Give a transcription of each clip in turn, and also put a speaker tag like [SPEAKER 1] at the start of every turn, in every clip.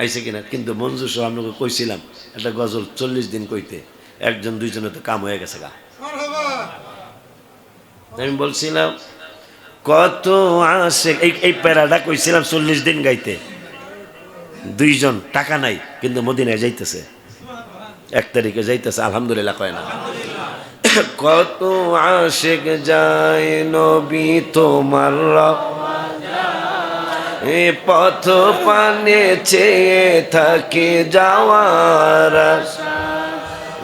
[SPEAKER 1] আইসে কিনা কিন্তু মঞ্জুর সহ আপনাকে কইছিলাম একটা গজল চল্লিশ দিন কইতে একজন দুইজনে তো কাম হয়ে গেছে গা। আমি বলছিলাম কত আসে এই এই প্যারাটা কইছিলাম চল্লিশ দিন গাইতে। দুইজন টাকা নাই কিন্তু মদিনায় যাইতেছে। এক তারিখে যাইতেছে আলহামদুলিল্লাহ কয় না। কত আশেক যায় নবী তোমার এ পথ পানে চেয়ে থাকে যাওয়ার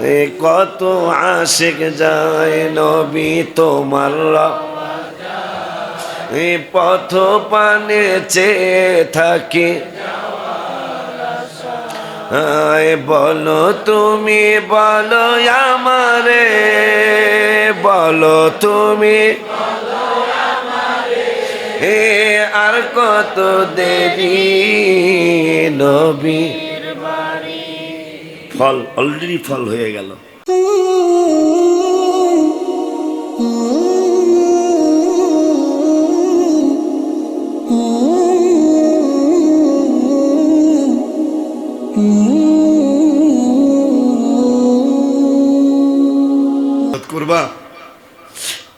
[SPEAKER 1] এ কত আশেক যায় নবী তোমার এ পথ পানে চেয়ে থাকে বলো তুমি, বলো আমারে, বলো তুমি এ আর কত দেরি নবী? ফল অলরেডি ফল হয়ে গেল।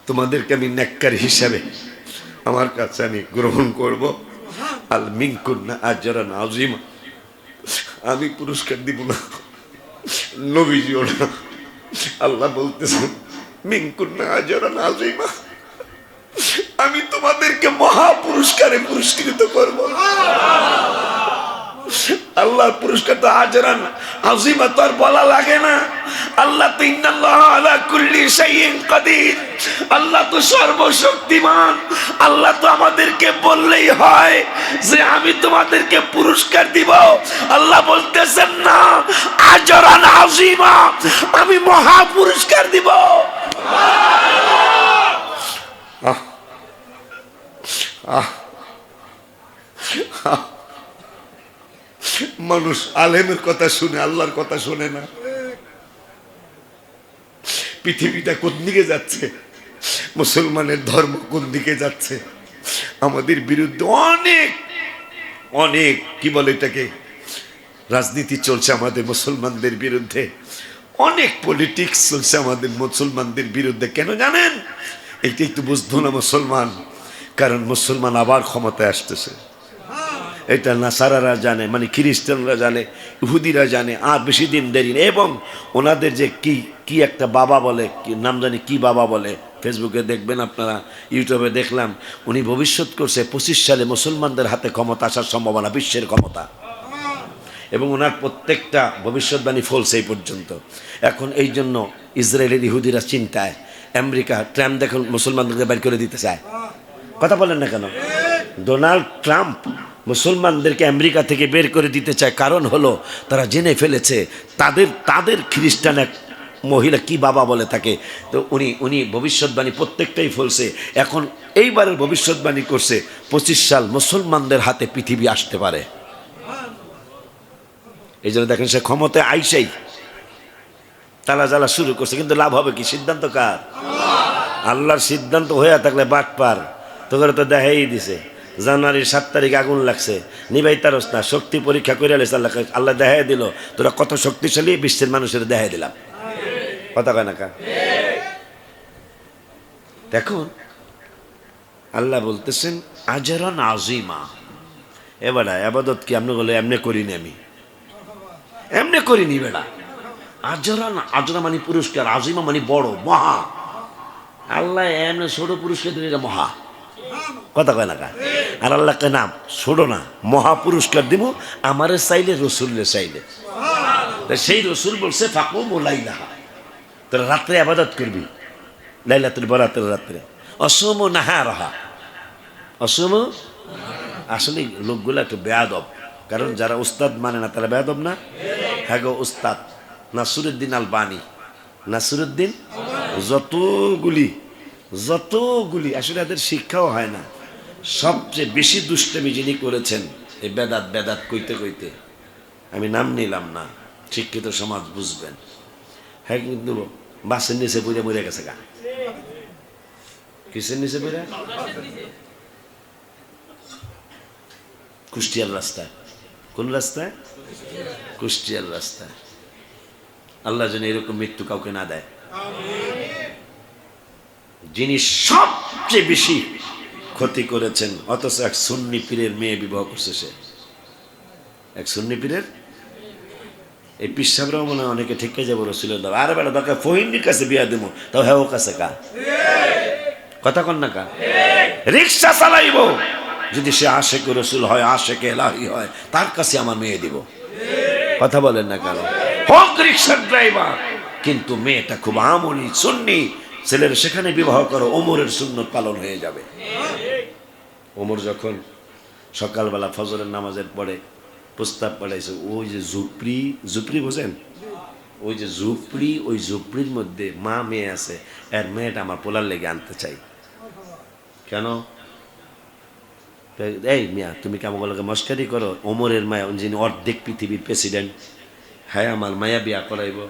[SPEAKER 1] তোমাদেরকে আমি নেককার হিসাবে আমার কাছে আমি গ্রহণ করব। আল মিঙ্কুন্না যারা নাজিমা আমি পুরস্কার দিব না। নবীজিও না। আল্লাহ বলতেছেন মিঙ্কুন্না আজরা নাজিমা আমি তোমাদেরকে মহাপুরস্কারে পুরস্কৃত করব। আল্লাহর পুরস্কার তো আজরান আজিমা তো আর বলা লাগে না। আল্লাহ তো আল্লাহ তো সর্বশক্তিমান। আল্লাহ তো আমাদেরকে বললেই হয় যে আমি তোমাদেরকে পুরস্কার দিব। আল্লাহ বলতেছেন, না, আজরান আজিমা, আমি মহা পুরস্কার দিব। আহ মানুষ আলেমের কথা শুনে, আল্লাহর কথা শুনে না। পৃথিবীটা কোন দিকে যাচ্ছে? মুসলমানের ধর্ম কোন দিকে যাচ্ছে? আমাদের বিরুদ্ধে অনেক অনেক, কি বলে এটাকে, রাজনীতি চলছে আমাদের মুসলমানদের বিরুদ্ধে। অনেক পলিটিক্স চলছে আমাদের মুসলমানদের বিরুদ্ধে, কেন জানেন? এইটাই তো বুঝতো না মুসলমান, কারণ মুসলমান আবার ক্ষমতায় আসতেছে। এটা নাসারারা জানে মানে খ্রিস্টানরা জানে ইহুদিরা জানে আর বেশি দিন দেরি নেই। এবং ওনাদের যে কি কি একটা বাবা বলে কি নাম জানি কি বাবা বলে ফেসবুকে দেখবেন আপনারা ইউটিউবে দেখলাম উনি ভবিষ্যৎ করছে পঁচিশ সালে মুসলমানদের হাতে ক্ষমতা আসার সম্ভাবনা বিশ্বের ক্ষমতা। এবং ওনার প্রত্যেকটা ভবিষ্যৎবাণী ফলছে এই পর্যন্ত। এখন এই জন্য ইসরায়েলের ইহুদিরা চিন্তায় আমেরিকা ট্রাম্প দেখুন মুসলমানদেরকে বের করে দিতে চায়। কথা বলেন না কেন? ডোনাল্ড ট্রাম্প মুসলমানদেরকে আমেরিকা থেকে বের করে দিতে চায়। কারণ হলো, তারা জেনে ফেলেছে, তাদের তাদের খ্রিস্টান এক মহিলা কি বাবা বলে থাকে তো উনি উনি ভবিষ্যৎবাণী প্রত্যেকটাই ফলছে। এখন এইবারের ভবিষ্যৎবাণী করছে, পঁচিশ সাল মুসলমানদের হাতে পৃথিবী আসতে পারে। এই জন্য দেখেন সে ক্ষমতায় আইসাই, তালা জ্বালা শুরু করছে। কিন্তু লাভ হবে কি? সিদ্ধান্ত কার? আল্লাহর সিদ্ধান্ত হয়ে থাকলে বাট পার তোকে তো দেখাই দিছে। জানুয়ারির সাত তারিখ আগুন লাগছে। নিবাই তারস না, শক্তি পরীক্ষা করে আলিস আল্লাহ আল্লাহ দেখাই দিল, তোরা কত শক্তিশালী, বিশ্বের মানুষের দেখাই দিলাম। কথা কয় না কা? দেখুন আল্লাহ বলতেছেন, আজরান আজিমা এবারে আবাদত কি আপনি বলে, এমনি করিনি আমি। এমনি করিনি বেড়া। আজরান, আজরা মানে পুরস্কার আজিমা মানে বড়, মহা। আল্লাহ এমনি ছোট পুরস্কার দিলে মহা। কথা কয় না কা? আর আল্লাহকে নাম ছোড়ো না মহা পুরস্কার দিব আমারে চাইলে, রসুলের চাইলে। সেই রসুল বলছে ফাঁকো মোলাইলা তোরা রাত্রে আবাদত করবি, লাইলাতুল বরাতের রাত্রে। অসম নাহা রহা অসম? আসলে লোকগুলো একটু বেয়াদব, কারণ যারা উস্তাদ মানে না, তারা বেয়াদব না? হ্যাঁ গো উস্তাদ, নাসুরুদ্দিন বানি নাসুরুদ্দিন? যতগুলি যতগুলি, আসলে এদের শিক্ষাও হয় না। সবচেয়ে বেশি দুষ্টামি যিনি করেছেন, এই বেদাত বেদাত কইতে কইতে, আমি নাম নিলাম না, শিক্ষিত সমাজ বুঝবেন। হ্যাঁ কিন্তু বাসের নিচে বুঝে মরে গেছে গা। কিসের নিচে বেড়ে কুষ্টিয়ার রাস্তায়। কোন রাস্তায়? কুষ্টিয়ার রাস্তায়। আল্লাহ যেন এরকম মৃত্যু কাউকে না দেয়। যিনি সবচেয়ে বেশি ক্ষতি করেছেন, অথচ এক সুন্নি পীরের মেয়ে বিবাহ করছে সে। এক সুন্নি পীরের? এই পিসাবরাও মনে হয় অনেকে ঠিক যাব রসুলের দাও আরে বেটা দরকার ফহিন্দির কাছে বিয়া দেবো তাও হ্যাঁ কাছে কা? কথা কন না কা? রিক্সা চালাইব। যদি সে আশেক রসুল হয়, আশেক এলাহি হয়, তার কাছে আমার মেয়ে দিব। কথা বলেন না কেন? হোক রিক্সার ড্রাইভার, কিন্তু মেয়েটা খুব আমলি, সুন্নি। ছেলের সেখানে বিবাহ করো, ওমরের সুন্নত পালন হয়ে যাবে। ওমর যখন সকালবেলা ফজরের নামাজের পরে প্রস্তাব পাঠাইছে, ওই যে ঝুপড়ি ঝুপড়ি বোঝেন? ওই যে ঝুপড়ি, ওই ঝুপড়ির মধ্যে মা মেয়ে আছে, এর মেয়েটা আমার পোলার লেগে আনতে চাই। কেন? এই মিয়া, তুমি কেমন লোকে মস্কারি করো? ওমরের মায়া, যিনি অর্ধেক পৃথিবীর প্রেসিডেন্ট হ্যাঁ আমার মায়া বিয়া করাইব।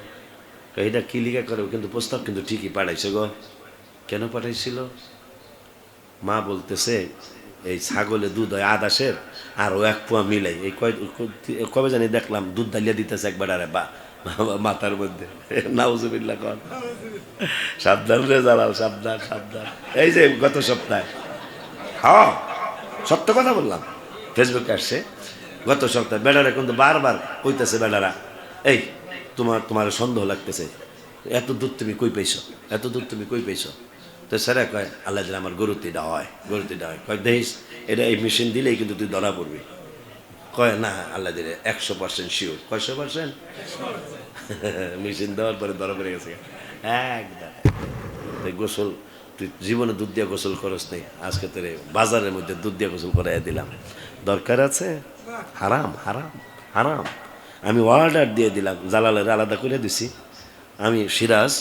[SPEAKER 1] এটা কি লিখা করো? কিন্তু প্রস্তাব কিন্তু ঠিকই পাঠাইছে গো। কেন পাঠাইছিল? মা বলতেছে এই ছাগলে দুধ হয় আদাসের আর ও এক পোয়া মিলাই। এই কয় কবে জানি দেখলাম দুধ ডালিয়া দিতেছে একবার আরে বা, মাথার মধ্যে। নাউজুবিল্লা কর সাবধান রে জালাল, সাবধান সাবধান। এই যে গত সপ্তাহে। হ্যাঁ সত্য কথা বললাম। ফেসবুকে আসছে। গত সপ্তাহে বেড়ারা কিন্তু বারবার কইতেছে বেড়ারা, এই, তোমার তোমার সন্দেহ লাগতেছে। এত দূর তুমি কই পাইছ? এত দূর তুমি কই পাইছ? তো স্যারা কয়, আল্লাহ দিলে আমার গরুতিটা হয় গরুতিটা হয়। কয় দেখিস এটা এই মেশিন দিলেই কিন্তু তুই ধরা পড়বি। কয়, না, আল্লাহ দিলে একশো পার্সেন্ট শিওর কয়শো পার্সেন্ট মেশিন দেওয়ার পরে ধরা পড়ে গেছে। একদম। গোসল, তুই জীবনে দুধ দিয়ে গোসল করস নেই। আজকে তোর বাজারের মধ্যে দুধ দিয়ে গোসল করাই দিলাম। দরকার আছে? হারাম হারাম হারাম। আমি অর্ডার দিয়ে দিলাম। জালালের আলাদা করে দিছি। আমি সিরাজ,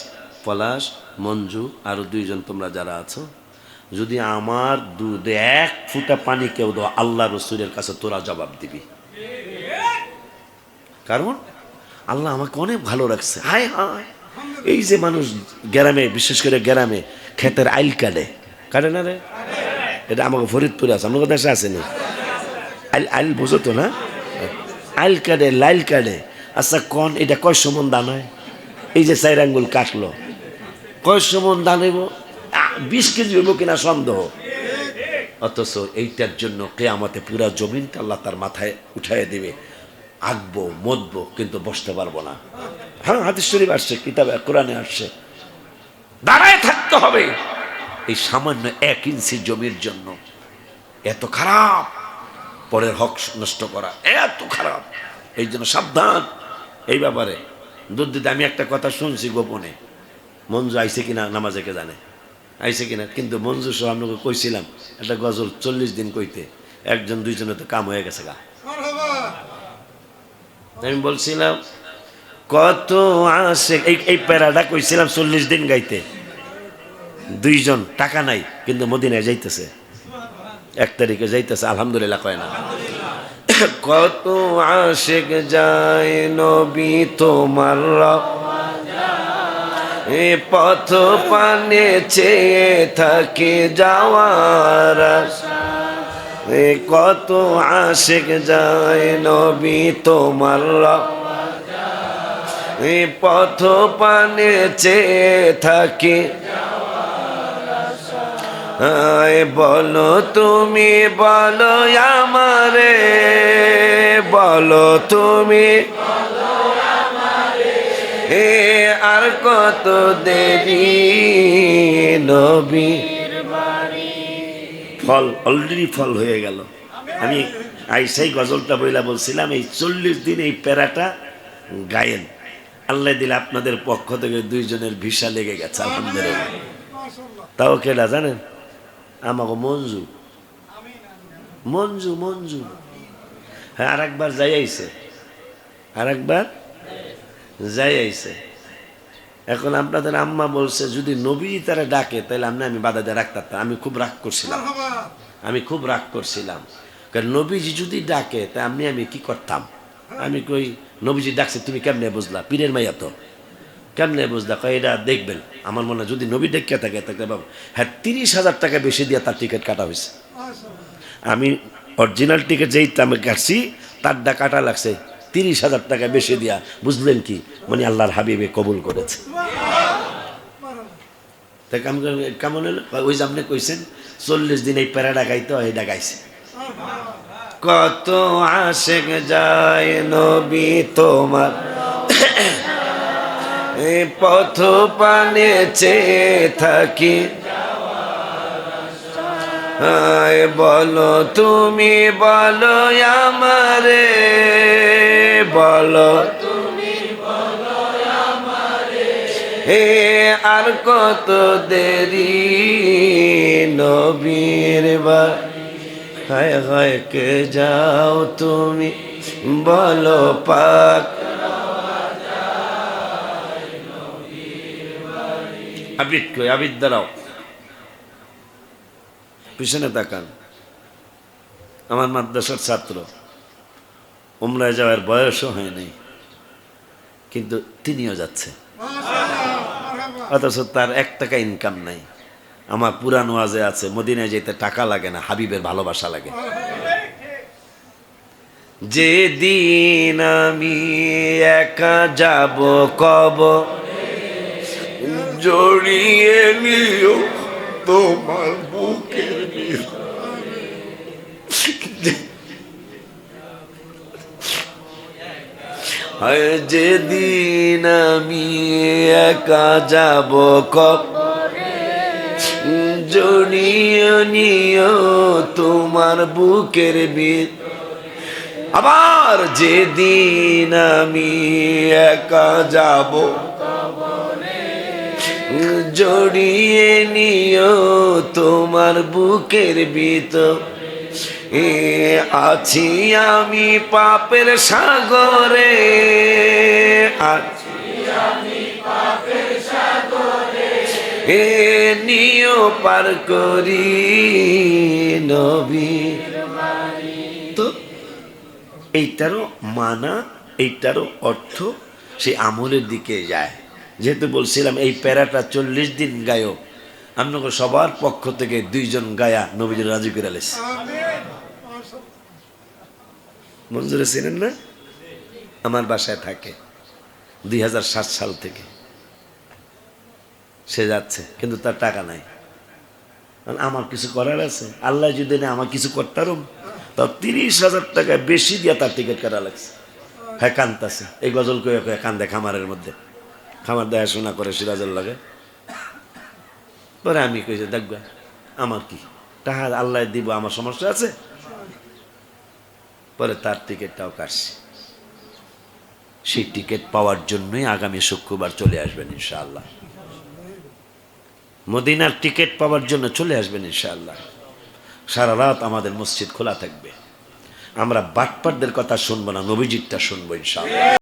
[SPEAKER 1] পলাশ মঞ্জু আরও দুইজন তোমরা যারা আছো, যদি আমার দুধে এক ফুটা পানি কেউ দাও, আল্লাহ রসুলের কাছে তোরা জবাব দিবি। কারণ আল্লাহ আমাকে অনেক ভালো রাখছে। হায় হায়। এই যে মানুষ গ্রামে, বিশেষ করে গ্রামে ক্ষেতের আইল কাটে। কাটে না রে? এটা আমাকে ফরিদপুরে আছে, আমাকে দেশে আসেনি আইল আইল বোঝো তো না? আইল কাটে, লাইল কাটে। আচ্ছা কন, এটা কয় সমন দান হয় এই যে চার আঙ্গুল কাটলো। কয় সমন দান হইব? বিশ কেজি হইব কিনা সন্দেহ। অথচ এইটার জন্য কেয়ামতে পুরা জমিনটা আল্লাহ তার মাথায় উঠাই দেবে। আঁকবো, মদবো, কিন্তু বসতে পারব না। হ্যাঁ হাদিস শরীফ আসছে, কিতাবে, কোরআনে আসছে। দাঁড়ায় থাকতে হবে। এই সামান্য এক ইঞ্চি জমির জন্য এত খারাপ। পরের হক নষ্ট করা এত খারাপ। এই জন্য সাবধান। এই ব্যাপারে। দুধ দিতে আমি একটা কথা শুনছি গোপনে। মঞ্জু আইসে কিনা নামাজে কে জানে? আইসে কিনা? কিন্তু মঞ্জু সহ আপনাকে কইছিলাম একটা গজল চল্লিশ দিন কইতে, একজন দুইজনে তো কাম হয়ে গেছে গা। আমি বলছিলাম, কত আসে এই এই প্যারাটা কইছিলাম চল্লিশ দিন গাইতে। দুইজন, টাকা নাই, কিন্তু মদিনায় যাইতেছে। এক তারিখে যাইতেছে, আলহামদুলিল্লাহ কয় না। কত আশেক যায় নবী তোমার। এ পথ পানে চেয়ে থাকে যাওয়ার। এ কত আশেক যায় নবী তোমার। এ পথ পানে চেয়ে থাকে বলো তুমি, বলো আমারে, বলো তুমি এ আর কত দেরি নবী। ফল অলরেডি ফল হয়ে গেল। আমি আইসাই গজলটা বইলা বলছিলাম, এই চল্লিশ দিন এই প্যারাটা গায়েন। আল্লাহ দিলে আপনাদের পক্ষ থেকে দুইজনের ভিসা লেগে গেছে, আলহামদুলিল্লাহ। তাও কেডা জানেন? আমাকে মঞ্জু। মঞ্জু মঞ্জু। হ্যাঁ আর একবার যাই আইছে আর একবার যাই আইছে। এখন আপনাদের আম্মা বলছে, যদি নবী তারা ডাকে তাহলে আপনি আমি বাধা দিয়ে রাখতাম। আমি খুব রাগ করছিলাম। আমি খুব রাগ করছিলাম। কারণ নবীজি যদি ডাকে, তা আমি আমি কি করতাম? আমি কই, নবীজি ডাকছে, তুমি কেমনে বুঝলা? পীরের মাইয়া তো। কেমনে বুঝলা? কয়, এটা দেখবেন, আমার মনে হয় যদি নবী ডেকে থাকে তাকে বাবু হ্যাঁ তিরিশ হাজার টাকা বেশি দিয়ে তার টিকিট কাটা হয়েছে আমি অরিজিনাল টিকিট যেই আমি কাটছি তারটা কাটা লাগছে তিরিশ হাজার টাকা বেশি দিয়া, বুঝলেন কি? মানে আল্লাহর হাবিবে কবুল করেছে। কেমন হলো? ওই যে আপনি কইছেন, চল্লিশ দিন এই প্যারাডা গাইতে হয় গাইছে। কত আশেক যায় নবী তোমার। পথ পানে চেয়ে থাকি। বলো তুমি, বলো আমারে, বলো হে আর কত দেরি নবীর বা হায় হায় কে যাও তুমি, বলো পাক। আবিদ কই, আবিদ দাঁড়াও। পিছনে তাকান। আমার মাদ্রাসার ছাত্র। উমরায় যাওয়ার বয়সও হয়নি কিন্তু তিনিও যাচ্ছে অথচ তার এক টাকা ইনকাম নাই। আমার পুরানো আজে আছে মদিনায় যেতে টাকা লাগে না হাবিবের ভালোবাসা লাগে। যেদিন আমি একা যাব কব জড়িয়ে নিও তোমার বুকের হয় যেদিন আমি একা যাব নিও তোমার বুকের বিদ আবার যেদিন আমি একা যাব জড়িয়ে নিও তোমার বুকের ভিতর এ আছি আমি পাপের সাগরে। এ নিও পার করি নবী। তো এইটারও মানা, এইটারও অর্থ সেই আমলের দিকে যায়। যেহেতু বলছিলাম এই প্যারাটা চল্লিশ দিন গায়ক আপনাকে সবার পক্ষ থেকে দুইজন গায়া নবীজ রাজু করে মঞ্জুরে ছিলেন না? আমার বাসায় থাকে, দুই সাল থেকে। সে যাচ্ছে, কিন্তু তার টাকা নাই। আমার কিছু করার আছে। আল্লাহ যদি না আমার কিছু করতারম তাও তিরিশ হাজার টাকা বেশি দিয়ে তার টিকিট কাটা লাগছে। হ্যাঁ কান্তাছে। এই গজল কয়ে কয়ে কান্দে খামারের মধ্যে। খামার দেখাশোনা করে সিরাজের লাগে। পরে আমি কইছি, দেখবা, আমার কি? টাকা আল্লাহ দিব, আমার সমস্যা আছে? পরে তার টিকিটটাও কাটছি। সেই টিকিট পাওয়ার জন্যই আগামী শুক্রবার চলে আসবেন ইনশাআল্লাহ। মদিনার টিকিট পাওয়ার জন্য চলে আসবেন ইনশাআল্লাহ। সারা রাত আমাদের মসজিদ খোলা থাকবে। আমরা বাটপারদের কথা শুনব না নবীজিৎটা শুনব ইনশাআল্লাহ।